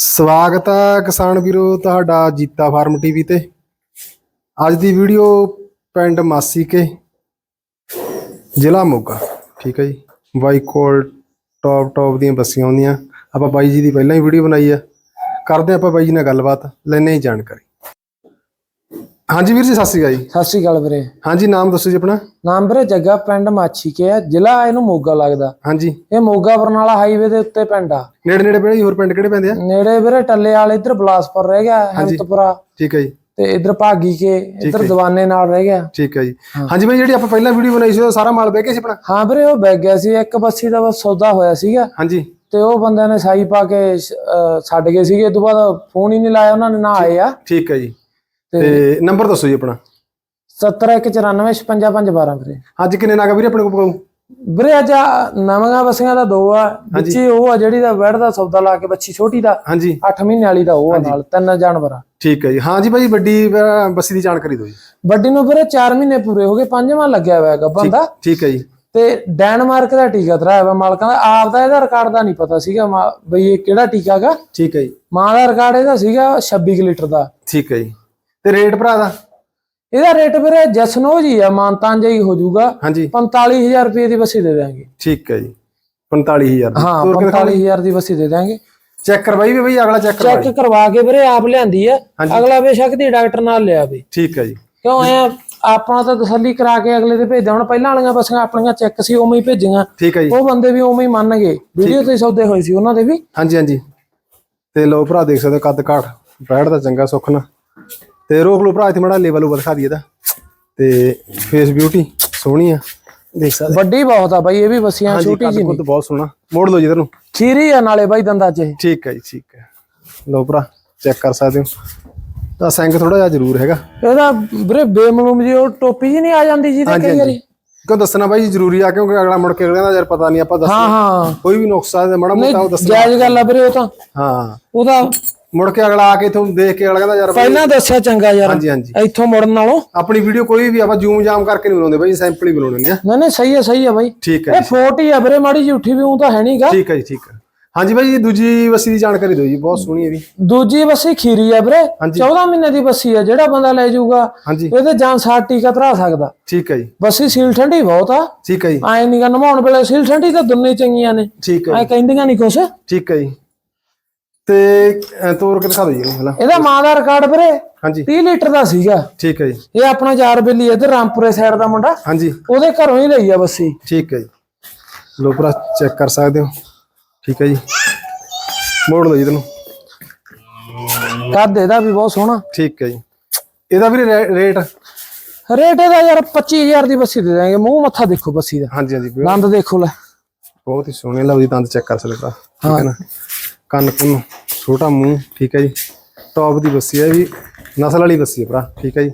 ਸਵਾਗਤ ਹੈ ਕਿਸਾਨ ਵੀਰੋ ਤੁਹਾਡਾ ਜੀਤਾ ਫਾਰਮ ਟੀਵੀ ਤੇ। ਅੱਜ ਦੀ ਵੀਡੀਓ ਪਿੰਡ ਮਾਸੀ ਕੇ ਜ਼ਿਲ੍ਹਾ ਮੋਗਾ। ਠੀਕ ਹੈ ਜੀ। ਬਾਈ ਕੋਲ ਟੌਪ ਟੌਪ ਦੀਆਂ ਬੱਸੀਆਂ ਆਉਂਦੀਆਂ। ਆਪਾਂ ਬਾਈ ਜੀ ਦੀ ਪਹਿਲਾਂ ਹੀ ਵੀਡੀਓ ਬਣਾਈ ਆ। ਕਰਦੇ ਆਪਾਂ ਬਾਈ ਜੀ ਨਾਲ ਗੱਲਬਾਤ ਲੈਣੇ ਹੀ ਜਾਣਕਾਰੀ। ਹਾਂਜੀ ਵੀਰ ਜੀ ਸਤਿ ਸ਼੍ਰੀ ਅਕਾਲ ਜੀ। ਸਤਿ ਸ਼੍ਰੀ ਅਕਾਲ ਵੀਰੇ। ਹਾਂਜੀ ਨਾਮ ਦੱਸੋ ਜੀ ਆਪਣਾ। ਨਾਮ ਵੀਰੇ ਜੱਗਾ ਪਿੰਡ ਮਾਛੀ ਕੇ ਆ ਜ਼ਿਲ੍ਹਾ ਇਹਨੂੰ ਮੋਗਾ ਲੱਗਦਾ। ਹਾਂਜੀ। ਇਹ ਮੋਗਾ ਬਰਨਾਲਾ ਹਾਈਵੇ ਦੇ ਉੱਤੇ ਪਿੰਡ ਆ। ਨੇੜੇ ਨੇੜੇ ਪਿੰਡ ਹੋਰ ਪਿੰਡ ਕਿਹੜੇ ਪੈਂਦੇ ਆ? ਨੇੜੇ ਵੀਰੇ ਟੱਲੇ ਵਾਲੇ ਇੱਧਰ ਬਲਾਸਪੁਰ ਰਹਿ ਗਿਆ ਹਿੰਮਤਪੁਰਾ ਠੀਕ ਹੈ ਜੀ। ਤੇ ਇੱਧਰ ਭਾਗੀ ਕੇ ਇੱਧਰ ਦੀਵਾਨੇ ਨਾਲ ਰਹਿ ਗਿਆ। ਠੀਕ ਹੈ ਜੀ। ਹਾਂਜੀ ਬਾਈ ਜਿਹੜੀ ਆਪਾਂ ਪਹਿਲਾਂ ਵੀਡੀਓ ਬਣਾਈ ਸੀ ਉਹ ਸਾਰਾ ਮਾਲ ਬਹਿ ਗਿਆ ਸੀ ਆਪਣਾ? ਹਾਂ ਵੀਰੇ ਉਹ ਬੈਗ ਗਿਆ ਸੀ ਇੱਕ ਬੱਸੀ ਦਾ ਬਸ ਸੌਦਾ ਹੋਇਆ ਸੀਗਾ। ਹਾਂਜੀ। ਤੇ ਉਹ ਬੰਦਿਆਂ ਨੇ ਸਾਈ ਪਾ ਕੇ ਛੱਡ ਗਏ ਸੀਗੇ ਤੋਂ ਬਾਅਦ ਫੋਨ ਹੀ ਨਹੀਂ ਲਾਇਆ ਉਹਨਾਂ ਨੇ ਨਾ ਆਏ ਆ। ਠੀਕ ਹੈ ਜੀ। ਤੇ ਨੰਬਰ ਦੱਸੋ ਜੀ ਆਪਣਾ। 71945512 ਵੀਰੇ। ਅੱਜ ਕਿੰਨੇ ਨਾਗਾ ਵੀਰੇ ਆਪਣੇ ਕੋਲ ਪਕਾਉ ਵੀਰੇ ਅੱਜ ਆਹ ਨਵੀਆਂ ਬੱਸੀਆਂ ਦਾ ਦੋ ਆ ਵਿੱਚ ਉਹ ਆ ਜਿਹੜੀ ਦਾ ਵੈੜ ਦਾ ਸੌਦਾ ਲਾ ਕੇ ਬੱਚੀ ਛੋਟੀ ਦਾ ਹਾਂਜੀ। 8 ਮਹੀਨੇ ਵਾਲੀ ਦਾ ਉਹ ਆ ਨਾਲ ਤਿੰਨ ਜਾਨਵਰ। ਆ ਠੀਕ ਹੈ ਜੀ। ਹਾਂ ਜੀ ਭਾਈ ਵੱਡੀ ਬੱਸੀ ਦੀ ਜਾਣਕਾਰੀ ਦਿਓ ਜੀ। ਵੱਡੀ ਨੂੰ ਵੀਰੇ 4 ਮਹੀਨੇ ਪੂਰੇ ਹੋ ਗਏ ਪੰਜਵਾਂ ਲੱਗਿਆ ਹੋਇਆ ਹੈਗਾ ਬੰਦਾ। ਠੀਕ ਹੈ ਜੀ। ਤੇ ਡੈਨਮਾਰਕ ਦਾ ਟੀਕਾ ਤਰਾਇਆ ਹੋਇਆ ਮਾਲਕਾਂ ਦਾ। ਆਪ ਦਾ ਇਹਦਾ ਰਿਕਾਰਡ ਦਾ ਨਹੀਂ ਪਤਾ ਸੀਗਾ ਬਈ ਇਹ ਕਿਹੜਾ ਟੀਕਾ ਗਾ ਠੀਕ ਹੈ ਜੀ। ਮਾਂ ਦਾ ਰਿਕਾਰਡ ਇਹਦਾ ਸੀਗਾ 26 ਕੁ ਲੀਟਰ ਦਾ। ਠੀਕ ਹੈ ਜੀ। ਤੇ ਰੇਟ ਭਰਾ ਦਾ? ਇਹਦਾ ਰੇਟ ਵੀਰੇ ਜਸਨੋ ਜੀ ਆ ਮਾਨਤਾਂ ਜਿਹਾ ਹੀ ਜਾਊਗਾ। ਹਾਂਜੀ। 45000 ਰੁਪਏ ਦੀ ਬੱਸੀ ਦੇ ਦਾਂਗੇ ਠੀਕ ਹੈ ਜੀ 45000 ਦੀ। ਹਾਂ 45000 ਦੀ ਬੱਸੀ ਦੇ ਦਾਂਗੇ ਚੈੱਕ ਕਰਵਾਈ ਵੀ ਬਈ ਅਗਲਾ ਚੈੱਕ ਕਰਵਾ ਚੈੱਕ ਕਰਵਾ ਕੇ ਵੀਰੇ ਆਪ ਲਿਆਂਦੀ ਆ। ਅਗਲਾ ਬੇਸ਼ੱਕ ਦੀ ਡਾਕਟਰ ਨਾਲ ਲਿਆ ਵੀ। ਠੀਕ ਹੈ ਜੀ। ਕਿਉਂ ਐ ਆਪਣਾ ਤਾਂ ਤਸੱਲੀ ਕਰਾ ਕੇ ਅਗਲੇ ਦੇ ਭੇਜਿਆ। ਹੁਣ ਪਹਿਲਾਂ ਵਾਲੀਆਂ ਬੱਸਾਂ ਆਪਣੀਆਂ ਚੈੱਕ ਸੀ ਉਵੇਂ ਹੀ ਭੇਜੀਆਂ। ਠੀਕ ਹੈ ਜੀ। ਉਹ ਬੰਦੇ ਵੀ ਉਵੇਂ ਹੀ ਮੰਨ ਗਏ ਵੀਡੀਓ ਤੇ ਸੌਦੇ ਹੋਏ ਸੀ ਉਹਨਾਂ ਦੇ ਵੀ। ਹਾਂਜੀ ਹਾਂਜੀ। ਤੇ ਲੋ ਭਰਾ ਦੇਖ ਸਕਦੇ ਕੱਦ ਕਾਠ ਬੈਠ ਦਾ ਚੰਗਾ ਸੁੱਖ ਨਾ। ਤੇ ਰੋਕ ਲੋ ਭਰਾ ਇੱਥੇ ਮੜਾ ਲੈਵਲ ਉਹ ਦਿਖਾ ਦਈਏ ਦਾ ਤੇ ਫੇਸ ਬਿਊਟੀ ਸੋਹਣੀ ਆ। ਦੇਖ ਸਕਦੇ। ਵੱਡੀ ਬਹੁਤ ਆ ਬਾਈ ਇਹ ਵੀ ਹਾਂਜੀ ਛੋਟੀ ਜੀ ਕੁੱਦ ਬਹੁਤ ਸੋਹਣਾ। ਮੋੜ ਲਓ ਜੀ ਇਧਰ ਨੂੰ ਖੀਰੀ ਆ ਨਾਲੇ ਬਾਈ ਦੰਦਾਂ 'ਚ। ਠੀਕ ਹੈ ਜੀ ਠੀਕ ਹੈ ਲੋ ਭਰਾ ਚੈੱਕ ਕਰ ਸਕਦੇ ਹੋ। ਤਾਂ ਸਿੰਘ ਥੋੜਾ ਜਿਹਾ ਜ਼ਰੂਰ ਹੈਗਾ। ਇਹਦਾ ਵੀਰੇ ਬੇਮਲੂਮ ਜੀ ਉਹ ਟੋਪੀ ਜੀ ਨਹੀਂ ਆ ਜਾਂਦੀ ਜੀ ਤੇ ਕਈ ਵਾਰੀ। ਕਿਉਂ ਦੱਸਣਾ ਬਾਈ ਜੀ ਜ਼ਰੂਰੀ ਆ ਕਿਉਂਕਿ ਅਗਲਾ ਮੁੜ ਕੇ ਅਗਲੇ ਦਾ ਯਾਰ ਪਤਾ ਨਹੀਂ ਆਪਾਂ ਦੱਸ ਹਾਂ ਹਾਂ। ਕੋਈ ਵੀ ਨੁਕਸਾ ਮੜਾ ਮੋਟਾ ਉਹ ਦੱਸ ਜਾਇਜ਼ ਗੱਲ ਆ ਵੀਰੇ ਉਹ ਤਾਂ। ਹਾਂ। ਉਹਦਾ ਮੁੜ ਕੇ ਅਗਲਾ ਆ ਕੇ ਇਥੋਂ ਦੇਖ ਕੇ ਅਗਲਾ ਕਹਿੰਦਾ ਯਾਰ ਬਾਈ- ਪਹਿਲਾਂ ਦੱਸਿਆ ਚੰਗਾ ਯਾਰ ਹਾਂਜੀ ਹਾਂਜੀ। ਇੱਥੋਂ ਮੁੜਨ ਨਾਲੋਂ। ਆਪਣੀ ਵੀਡੀਓ ਕੋਈ ਵੀ ਆਪਾਂ ਜ਼ੂਮ ਜਾਮ ਕਰਕੇ ਨਹੀਂ ਬਣਾਉਂਦੇ ਬਾਈ ਸੈਂਪਲ ਹੀ ਬਣਾਉਣੇ ਨੇ ਨਹੀਂ ਨਹੀਂ ਸਹੀ ਹੈ ਸਹੀ ਹੈ ਬਾਈ। ਠੀਕ ਹੈ ਇਹ ਫੋਟ ਹੀ ਆ ਵੀਰੇ ਮਾੜੀ ਜੀ ਉੱਠੀ ਵੀ ਉਹ ਤਾਂ ਹੈ ਨਹੀਂਗਾ ਠੀਕ ਹੈ ਜੀ ਠੀਕ ਹੈ। ਹਾਂਜੀ ਬਾਈ ਜੀ ਦੂਜੀ ਵਸੀ ਦੀ ਜਾਣਕਾਰੀ ਦਿਓ ਜੀ ਬਹੁਤ ਸੋਹਣੀ ਹੈ ਵੀ ਦੂਜੀ ਬੱਸੀ ਖੀਰੀ ਆ ਵੀਰੇ ਹਾਂਜੀ। 14 ਮਹੀਨੇ ਦੀ ਬੱਸੀ ਆ ਜਿਹੜਾ ਬੰਦਾ ਲੈ ਜਾਊਗਾ ਹਾਂਜੀ। ਇਹਦੇ ਜਾਨ ਸਾਰ ਟੀਕਾ ਧਰਾ ਸਕਦਾ। ਠੀਕ ਹੈ ਜੀ। ਬੱਸੀ ਸੀਲ ਠੰਡੀ ਬਹੁਤ ਆ। ਠੀਕ ਹੈ ਜੀ। ਐ ਨਹੀਂ ਗਾ ਨਮਾਉਣ ਵੇਲੇ ਸੀਲ ਠੰਡੀ ਤਾਂ ਦੁੰਨੇ ਚੰਗੀਆਂ ਨੇ। ਠੀਕ ਹੈ ਐ ਕਹਿੰਦੀਆਂ ਨਹੀਂ ਕੁਛ। ਠੀਕ ਹੈ ਜੀ। ਤੇ ਅਹ, ਤੋਰ ਕੇ ਦਿਖਾ ਦਿਓ ਜੀ ਇਹਨੂੰ ਪਹਿਲਾਂ। ਇਹਦਾ ਮਾਂ ਦਾ ਰਿਕਾਰਡ ਵੀਰੇ ਹਾਂਜੀ। 30 ਲੀਟਰ ਦਾ ਸੀਗਾ। ਠੀਕ ਹੈ ਜੀ। ਇਹ ਆਪਣਾ ਯਾਰ ਬੇਲੀ ਇਧਰ ਰਾਮਪੁਰੇ ਸਾਈਡ ਦਾ ਮੁੰਡਾ। ਹਾਂਜੀ। ਉਹਦੇ ਘਰੋਂ ਹੀ ਲਈ ਆ ਬੱਸੀ। ਠੀਕ ਹੈ ਜੀ। ਲੋ ਭਰਾ ਚੈੱਕ ਕਰ ਸਕਦੇ ਹੋ। ਠੀਕ ਹੈ ਜੀ। ਮੋੜ ਲਓ ਜੀ ਇਹਨੂੰ। ਕੱਦ ਇਹਦਾ ਵੀ ਬਹੁਤ ਸੋਹਣਾ। ਠੀਕ ਹੈ ਜੀ। ਇਹਦਾ ਵੀ ਰੇਟ? ਰੇਟ ਇਹਦਾ ਯਾਰ 25000 ਦੀ ਬੱਸੀ ਦੇ ਦਾਂਗੇ। ਮੂੰਹ ਮੱਥਾ ਦੇਖੋ ਬੱਸੀ ਦਾ। ਹਾਂਜੀ ਹਾਂਜੀ। ਦੰਦ ਦੇਖੋ ਲੈ। ਬਹੁਤ ਹੀ ਸੋਹਣੇ। ਜੀ ਦੰਦ ਚੈੱਕ ਕਰ ਸਕਦੇ ਭਰਾ। ਠੀਕ ਹੈ ਨਾ? ਕੰਨ ਕੁੰਨ ਛੋਟਾ ਮੂੰਹ ਠੀਕ ਹੈ ਜੀ। ਟੌਪ ਦੀ ਬੱਸੀ ਹੈ ਵੀ ਨਸਲ ਵਾਲੀ ਬੱਸੀ ਹੈ ਭਰਾ ਠੀਕ ਹੈ ਜੀ।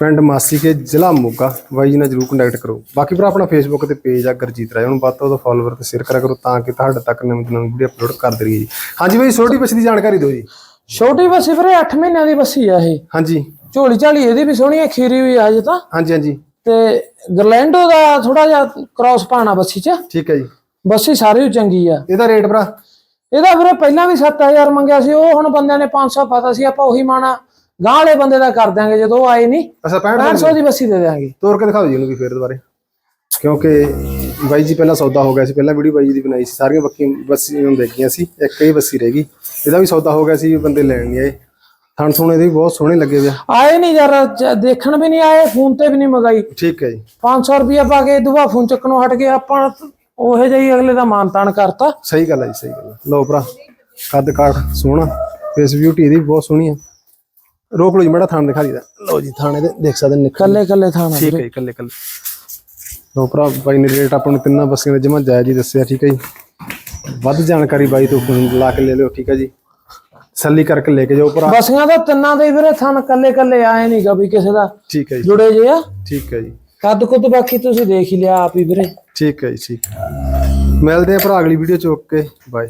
ਪਿੰਡ ਮਾਸੀ ਕੇ ਜ਼ਿਲ੍ਹਾ ਮੋਗਾ ਬਾਈ ਜੀ ਨਾਲ ਜਰੂਰ ਕੰਟੈਕਟ ਕਰੋ। ਬਾਕੀ ਭਰਾ ਆਪਣਾ ਫੇਸਬੁੱਕ ਤੇ ਪੇਜ ਆ ਗਰਜੀਤ ਰਾਏ ਉਹਨੂੰ ਵੱਧ ਤੋਂ ਵੱਧ ਫਾਲੋਅਰ ਤੇ ਸ਼ੇਅਰ ਕਰਿਆ ਕਰੋ ਤਾਂ ਕਿ ਤੁਹਾਡੇ ਤੱਕ ਨਵੀਂ ਤੋਂ ਨਵੀਂ ਵੀਡੀਓ ਅਪਲੋਡ ਕਰ ਦਈਏ ਜੀ। ਹਾਂਜੀ ਬਾਈ ਛੋਟੀ ਬੱਸੀ ਦੀ ਜਾਣਕਾਰੀ ਦਿਓ ਜੀ। ਛੋਟੀ ਬੱਸੀ ਵੀਰੇ 8 ਮਹੀਨਿਆਂ ਦੀ ਬੱਸੀ ਆ ਇਹ। ਹਾਂਜੀ। ਝੋਲੀ ਝਾਲੀ ਇਹਦੀ ਵੀ ਸੋਹਣੀ ਆ ਖੀਰੀ ਵੀ ਆ ਜੇ ਤਾਂ। ਹਾਂਜੀ ਹਾਂਜੀ। ਤੇ ਗਰਲੈਂਡੋ ਦਾ ਥੋੜਾ ਜਿਹਾ ਕ੍ਰਾਸ ਪਾਣਾ ਬੱਸੀ 'ਚ। ਠੀਕ ਹੈ ਜੀ। ਬੱਸੀ ਸਾਰੀ ਓ ਚੰਗੀ ਆ। ਇਹਦਾ ਰੇਟ ਭਰਾ? ਇਹਦਾ ਵੀਰੇ ਪਹਿਲਾਂ ਵੀ 7000 ਮੰਗਿਆ ਸੀ ਉਹ ਹੁਣ ਬੰਦਿਆਂ ਨੇ 500 ਪਤਾ ਸੀ ਆਪਾਂ ਉਹੀ ਮਾਣਾ ਗਾਂ ਵਾਲੇ ਬੰਦੇ ਦਾ ਕਰ ਦਿਆਂਗੇ ਜਦੋਂ ਆਏ ਨਹੀਂ ਅੱਛਾ 65 500 ਦੀ ਬੱਸੀ ਦੇ ਦਿਆਂਗੇ। ਤੋਰ ਕੇ ਦਿਖਾ ਦਿਓ ਜੀ ਇਹਨੂੰ ਵੀ ਫੇਰ ਦੁਬਾਰੇ। ਕਿਉਂਕਿ ਬਾਈ ਜੀ ਪਹਿਲਾਂ ਸੌਦਾ ਹੋ ਗਿਆ ਸੀ ਪਹਿਲਾਂ ਵੀਡੀਓ ਬਾਈ ਜੀ ਦੀ ਬਣਾਈ ਸੀ ਸਾਰੀਆਂ ਬੱਕੀਆਂ ਬੱਸੀਆਂ ਨੂੰ ਦੇਖੀਆਂ ਸੀ ਇੱਕ ਹੀ ਬੱਸੀ ਰਹਿ ਗਈ। ਇਹਦਾ ਵੀ ਸੌਦਾ ਹੋ ਗਿਆ ਸੀ ਬੰਦੇ ਲੈਣ ਨਹੀਂ ਆਏ। ਥਣ ਇਹਦੇ ਵੀ ਬਹੁਤ ਸੋਹਣੇ ਲੱਗੇ ਵੇ ਆਏ ਨਹੀਂ ਯਾਰ ਦੇਖਣ ਵੀ ਨਹੀਂ ਆਏ ਫੋਨ ਤੇ ਵੀ ਨਹੀਂ ਮੰਗਾਈ। ਠੀਕ ਹੈ ਜੀ। 500 ਰੁਪਇਆ ਪਾ ਕੇ ਦੁਆ ਫੋਨ ਚੱਕਣੋਂ ਹਟ ਗਏ ਆਪਾਂ ਉਹੇ ਜਿਹੀ ਅਗਲੇ ਦਾ ਮਾਨ ਤਾਨ ਕਰਤਾ। ਸਹੀ ਗੱਲ ਹੈ ਜੀ ਸਹੀ ਗੱਲ ਹੈ ਲਓ ਭਰਾ ਕੱਦ ਕਾਠ ਸੋਹਣਾ ਫੇਸ ਬਿਊਟੀ ਇਹਦੀ ਵੀ ਬਹੁਤ ਸੋਹਣੀ ਆ। ਰੋਕ ਲਓ ਜੀ ਮੇੜਾ ਥਾਣ ਦਿਖਾ ਦੀਦਾ ਲਓ ਜੀ ਥਾਣੇ ਦੇ ਦੇਖ ਸਕਦੇ ਨਿਕਲ ਕੱਲੇ ਕੱਲੇ ਥਾਣਾ ਠੀਕ ਹੈ ਜੀ ਕੱਲੇ ਕੱਲੇ। ਲਓ ਭਰਾ ਬਾਈ ਨੇ ਰੇਟ ਆਪਾਂ ਨੂੰ ਤਿੰਨਾਂ ਬੱਸੀਆਂ ਦੇ ਜਮਾ ਜਾਇਜ਼ ਹੀ ਦੱਸਿਆ ਠੀਕ ਹੈ ਜੀ। ਵੱਧ ਜਾਣਕਾਰੀ ਬਾਈ ਤੋਂ ਫੋਨ ਲਾ ਕੇ ਲੈ ਲਿਓ ਠੀਕ ਹੈ ਜੀ। ਸੱਲੀ ਕਰਕੇ ਲੈ ਕੇ ਜਾਓ ਭਰਾ। ਬਸੀਆਂ ਦਾ ਤਿੰਨਾਂ ਦੇ ਵੀਰੇ ਥਣ ਕੱਲੇ ਕੱਲੇ ਆਏ ਨਹੀਂਗਾ ਵੀ ਕਿਸੇ ਦਾ। ਠੀਕ ਹੈ ਜੀ। ਜੁੜੇ ਜੇ ਆ। ਠੀਕ ਹੈ ਜੀ। ਕੱਦ ਕੁੱਦ ਬਾਕੀ ਤੁਸੀਂ ਦੇਖ ਹੀ ਲਿਆ ਆਪ ਹੀ ਵੀਰੇ ਠੀਕ ਹੈ ਜੀ, ਠੀਕ ਹੈ। ਮਿਲਦੇ ਆ ਭਰਾ ਅਗਲੀ ਵੀਡੀਓ ਚ, ਓਕੇ ਬਾਏ